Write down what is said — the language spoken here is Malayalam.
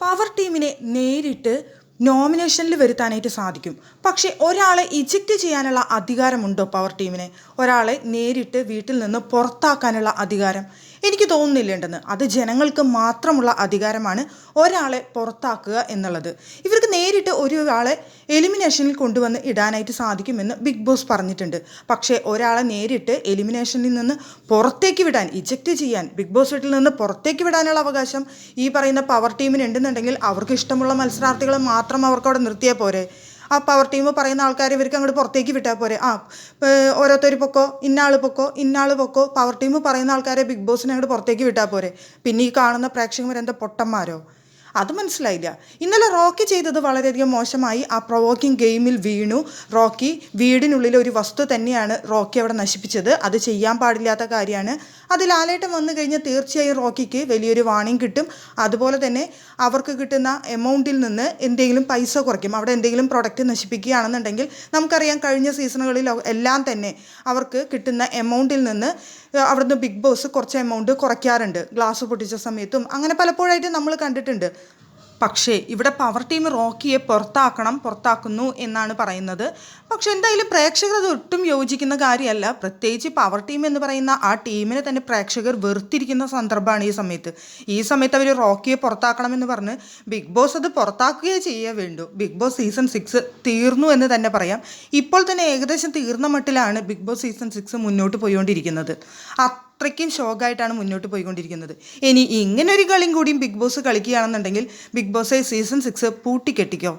പവർ ടീമിനെ നേരിട്ട് നോമിനേഷനിൽ വരുത്താനായിട്ട് സാധിക്കും. പക്ഷേ ഒരാളെ ഇജക്റ്റ് ചെയ്യാനുള്ള അധികാരമുണ്ടോ പവർ ടീമിനെ? ഒരാളെ നേരിട്ട് വീട്ടിൽ നിന്ന് പുറത്താക്കാനുള്ള അധികാരം? എനിക്ക് തോന്നുന്നില്ലേണ്ടെന്ന് അത് ജനങ്ങൾക്ക് മാത്രമുള്ള അധികാരമാണ് ഒരാളെ പുറത്താക്കുക എന്നുള്ളത്. ഇവർക്ക് നേരിട്ട് ഒരാളെ എലിമിനേഷനിൽ കൊണ്ടുവന്ന് ഇടാനായിട്ട് സാധിക്കുമെന്ന് ബിഗ് ബോസ് പറഞ്ഞിട്ടുണ്ട്. പക്ഷേ ഒരാളെ നേരിട്ട് എലിമിനേഷനിൽ നിന്ന് പുറത്തേക്ക് വിടാൻ ഇജക്റ്റ് ചെയ്യാൻ ബിഗ് ബോസ് വീട്ടിൽ നിന്ന് പുറത്തേക്ക് വിടാനുള്ള അവകാശം ഈ പറയുന്ന പവർ ടീമിന് ഉണ്ടെന്നുണ്ടെങ്കിൽ അവർക്ക് ഇഷ്ടമുള്ള മത്സരാർത്ഥികളെ മാത്രം അവർക്ക് അവിടെ നിർത്തിയാൽ പോരെ. ആ പവർ ടീം പറയുന്ന ആൾക്കാരെ ഇവർക്ക് അങ്ങോട്ട് പുറത്തേക്ക് വിട്ടാൽ പോരെ. ആ ഓരോരുത്തർ പൊക്കോ ഇന്നാൾ പൊക്കോ ഇന്നാൾ പൊക്കോ പവർ ടീം പറയുന്ന ആൾക്കാരെ ബിഗ് ബോസിനെ അങ്ങോട്ട് പുറത്തേക്ക് വിട്ടാൽ പോരെ. പിന്നെ ഈ കാണുന്ന പ്രേക്ഷകർ എന്താ പൊട്ടന്മാരോ? അത് മനസ്സിലായില്ല. ഇന്നലെ റോക്കി ചെയ്തത് വളരെയധികം മോശമായി. ആ പ്രൊവോക്കിംഗ് ഗെയിമിൽ വീണു. റോക്കി വീടിനുള്ളിലെ ഒരു വസ്തു തന്നെയാണ് റോക്കി അവിടെ നശിപ്പിച്ചത്. അത് ചെയ്യാൻ പാടില്ലാത്ത കാര്യമാണ്. അത് ലാലേട്ടൻ വന്നു കഴിഞ്ഞാൽ തീർച്ചയായും റോക്കിക്ക് വലിയൊരു വാണിംഗ് കിട്ടും. അതുപോലെ തന്നെ അവർക്ക് കിട്ടുന്ന എമൗണ്ടിൽ നിന്ന് എന്തെങ്കിലും പൈസ കുറയ്ക്കും. അവിടെ എന്തെങ്കിലും പ്രൊഡക്റ്റ് നശിപ്പിക്കുകയാണെന്നുണ്ടെങ്കിൽ നമുക്കറിയാം കഴിഞ്ഞ സീസണുകളിൽ എല്ലാം തന്നെ അവർക്ക് കിട്ടുന്ന എമൗണ്ടിൽ നിന്ന് അവിടുന്ന് ബിഗ് ബോസ് കുറച്ച് എമൗണ്ട് കുറയ്ക്കാറുണ്ട്. ഗ്ലാസ് പൊട്ടിച്ച സമയത്തും. അങ്ങനെ പലപ്പോഴായിട്ട് നമ്മൾ കണ്ടിട്ടുണ്ട്. പക്ഷേ ഇവിടെ പവർ ടീം റോക്കിയെ പുറത്താക്കണം പുറത്താക്കുന്നു എന്നാണ് പറയുന്നത്. പക്ഷെ എന്തായാലും പ്രേക്ഷകർ അത് ഒട്ടും യോജിക്കുന്ന കാര്യമല്ല. പ്രത്യേകിച്ച് പവർ ടീം എന്ന് പറയുന്ന ആ ടീമിനെ തന്നെ പ്രേക്ഷകർ വെറുത്തിരിക്കുന്ന സന്ദർഭമാണ് ഈ സമയത്ത്. ഈ സമയത്ത് അവർ റോക്കിയെ പുറത്താക്കണമെന്ന് പറഞ്ഞ് ബിഗ് ബോസ് അത് പുറത്താക്കുകയേ ചെയ്യേ വേണ്ടു. ബിഗ് ബോസ് സീസൺ സിക്സ് തീർന്നു എന്ന് തന്നെ പറയാം. ഇപ്പോൾ തന്നെ ഏകദേശം തീർന്ന മട്ടിലാണ് ബിഗ് ബോസ് സീസൺ സിക്സ് മുന്നോട്ട് പോയിക്കൊണ്ടിരിക്കുന്നത് അത്രയ്ക്കും ഷോക്കായിട്ടാണ് മുന്നോട്ട് പോയിക്കൊണ്ടിരിക്കുന്നത്. ഇനി ഇങ്ങനൊരു കളിയും കൂടിയും ബിഗ് ബോസ് കളിക്കുകയാണെന്നുണ്ടെങ്കിൽ ബിഗ് ബോസ് സീസൺ സിക്സ് പൂട്ടിക്കെട്ടിക്കോ